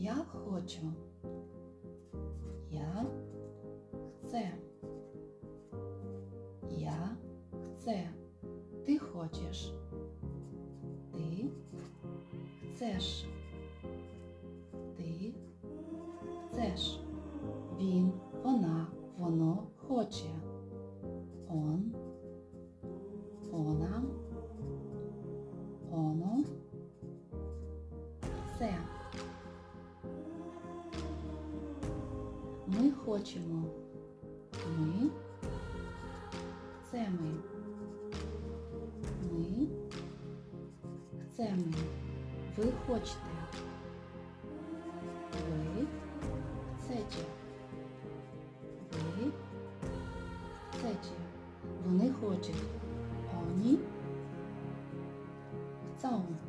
Я хочу. Я хце. Я хце. Ти хочеш. Ти chcеш. Ти chcеш. Він, вона, воно хоче. Он, вона, оно, це. хочемо ми, це ми, ми, це ми, ви хочете. Ви хочете. Ви хочете. Вони хочуть. Вони. цьому.